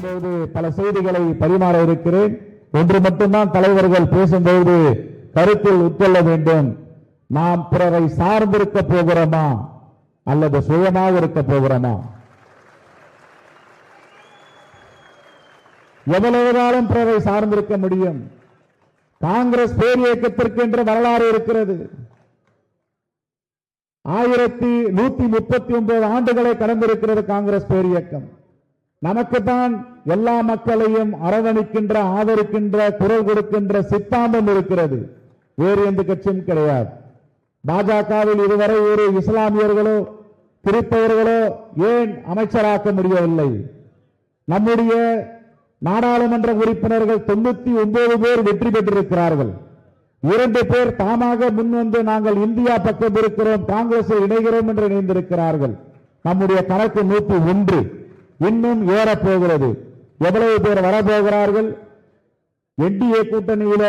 பேசும்போது பல செய்திகளை பரிமாற இருக்கிறேன். ஒன்று மட்டும்தான் தலைவர்கள் பேசும்போது கருத்தில் உட்கொள்ள வேண்டும். நாம் பிறரை சார்ந்திருக்க போகிறோமா? அல்லது சுயமாக இருக்க போகிறோமா? எவ்வளவு காலம் பிறரை சார்ந்திருக்க முடியும். காங்கிரஸ் பேர் இயக்கத்திற்கு என்ற வரலாறு இருக்கிறது. ஆயிரத்தி நூத்தி முப்பத்தி ஒன்பது ஆண்டுகளை கடந்திருக்கிறது காங்கிரஸ் பேர் இயக்கம். நமக்குத்தான் எல்லா மக்களையும் அரவணைக்கின்ற ஆதரிக்கின்ற குரல் கொடுக்கின்ற சித்தாந்தம் இருக்கிறது. வேறு எந்த கட்சியும் கிடையாது. பாஜகவில் இதுவரை ஒரு இஸ்லாமியர்களோ கிறிஸ்தவர்களோ ஏன் அமைச்சராக்க முடியவில்லை? நம்முடைய நாடாளுமன்ற உறுப்பினர்கள் தொண்ணூத்தி ஒன்பது பேர் வெற்றி பெற்றிருக்கிறார்கள். இரண்டு பேர் தாமாக முன்வந்து நாங்கள் இந்தியா பக்கம் இருக்கிறோம் காங்கிரஸில் இணைகிறோம் என்று இணைந்திருக்கிறார்கள் நம்முடைய கணக்கு நூத்தி ஒன்று. இன்னும் ஏறப் போகிறது எவ்வளவு பேர் வரப்போகிறார்கள்? என்டிஏ கூட்டணியில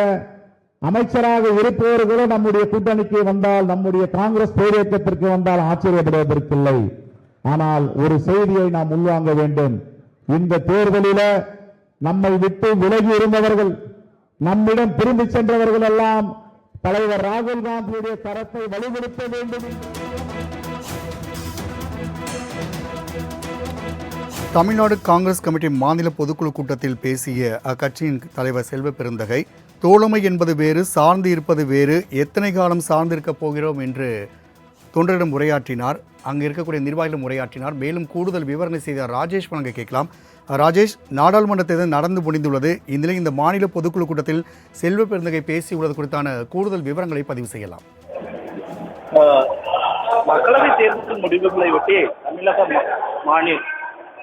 அமைச்சராக இருப்பவர்களும் நம்முடைய கூட்டணிக்கு வந்தால் நம்முடைய காங்கிரஸ் பேரியக்கத்திற்கு வந்தால் ஆச்சரியப்படுவதற்கில்லை. ஆனால் ஒரு செய்தியை நாம் உள்வாங்க வேண்டும். இந்த தேர்தலில நம்மை விட்டு விலகி இருந்தவர்கள் நம்மிடம் திரும்பி சென்றவர்கள் எல்லாம் தலைவர் ராகுல் காந்தியுடைய தரத்தை வலுப்படுத்த வேண்டும். தமிழ்நாடு காங்கிரஸ் கமிட்டி மாநில பொதுக்குழு கூட்டத்தில் பேசிய அக்கட்சியின் தலைவர் செல்வ பெருந்தகை தோழமை என்பது வேறு சார்ந்து இருப்பது வேறு எத்தனை காலம் சார்ந்திருக்கப் போகிறோம் என்று தொண்டரிடம் உரையாற்றினார். அங்கே இருக்கக்கூடிய நிர்வாகிகளும் உரையாற்றினார். மேலும் கூடுதல் விவரணை செய்த ராஜேஷ் வழங்க கேட்கலாம். ராஜேஷ் நாடாளுமன்ற தேர்தல் நடந்து முடிந்துள்ளது. இந்நிலையில் இந்த மாநில பொதுக்குழு கூட்டத்தில் செல்வ பெருந்தகை பேசியுள்ளது குறித்தான கூடுதல் விவரங்களை பதிவு செய்யலாம். மக்களவை தேர்தல் முடிவுகளை ஒட்டி தமிழக மாநில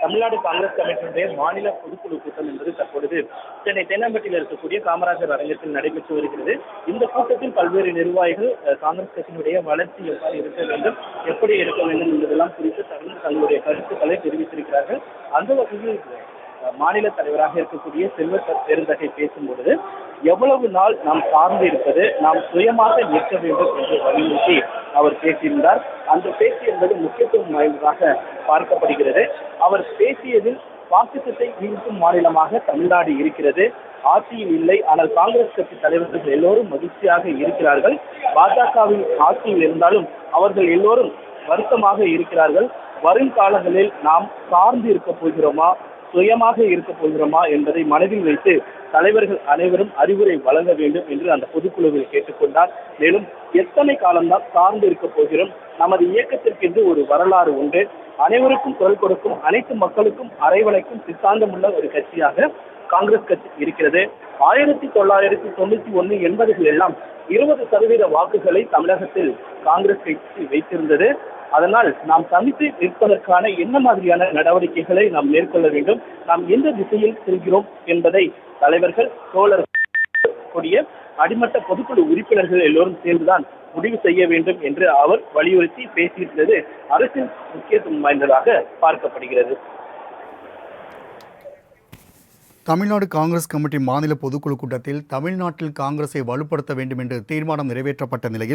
தமிழ்நாடு காங்கிரஸ் கமிட்டியினுடைய மாநில பொதுக்குழு கூட்டம் என்பது தற்பொழுது சென்னை தேனாம்பட்டியில் இருக்கக்கூடிய காமராஜர் அரங்கத்தில் நடைபெற்று வருகிறது. இந்த கூட்டத்தில் பல்வேறு நிர்வாகிகள் காங்கிரஸ் கட்சியினுடைய வளர்ச்சி எவ்வாறு இருக்க வேண்டும் எப்படி இருக்க வேண்டும் என்பதெல்லாம் குறித்து தங்கள் தங்களுடைய கருத்துக்களை தெரிவித்திருக்கிறார்கள். அந்த வகையில் மாநில தலைவராக இருக்கக்கூடிய செல்வ பெருந்தகை பேசும்பொழுது எவ்வளவு நாள் நாம் சார்ந்து இருப்பது நாம் சுயமாக நிற்க வேண்டும் என்று வலியுறுத்தி அவர் பேசியிருந்தார். அந்த பேச்சு என்பது முக்கியத்துவம் வாய்ந்ததாக பார்க்கப்படுகிறது. அவர் பேசியதில் பாசிசத்தை வீழ்த்தும் மாநிலமாக தமிழ்நாடு இருக்கிறது. ஆட்சியில் இல்லை ஆனால் காங்கிரஸ் கட்சி தலைவர்கள் எல்லோரும் மகிழ்ச்சியாக இருக்கிறார்கள். பாஜகவின் ஆட்சியில் இருந்தாலும் அவர்கள் எல்லோரும் வருத்தமாக இருக்கிறார்கள். வரும் காலங்களில் நாம் சார்ந்து இருக்க போகிறோமா? சுயமாக இருக்க போகிறோமா என்பதை மனதில் வைத்து தலைவர்கள் அனைவரும் அறிவுரை வழங்க வேண்டும் என்று அந்த பொதுக்குழுவில் கேட்டுக்கொண்டார். மேலும் எத்தனை காலம்தான் சார்ந்து இருக்க போகிறோம்? நமது இயக்கத்திற்கென்று ஒரு வரலாறு உண்டு. அனைவருக்கும் குரல் கொடுக்கும் அனைத்து மக்களுக்கும் அரைவளைக்கும் சித்தாந்தம் உள்ள ஒரு கட்சியாக காங்கிரஸ் கட்சி இருக்கிறது. ஆயிரத்தி தொள்ளாயிரத்தி தொண்ணூத்தி ஒன்னு எண்பதுகள் எல்லாம் இருபது சதவீத வாக்குகளை தமிழகத்தில் காங்கிரஸ் கட்சி வைத்திருந்தது. அதனால் நாம் தனித்து நிற்பதற்கான என்ன மாதிரியான நடவடிக்கைகளை நாம் மேற்கொள்ள வேண்டும் நாம் எந்த திசையில் செல்கிறோம் என்பதை தலைவர்கள் தோழர்கள் கூடிய அடிமட்ட பொதுக்குழு உறுப்பினர்கள் எல்லோரும் சேர்ந்துதான் முடிவு செய்ய வேண்டும் என்று அவர் வலியுறுத்தி பேசியிருந்தது அரசின் முக்கியத்துவம் வாய்ந்ததாக பார்க்கப்படுகிறது. தமிழ்நாடு காங்கிரஸ் கமிட்டி மாநில பொதுக்குழு கூட்டத்தில் தமிழ்நாட்டில் காங்கிரஸை வலுப்படுத்த வேண்டும் என்று தீர்மானம் நிறைவேற்றப்பட்ட நிலையில்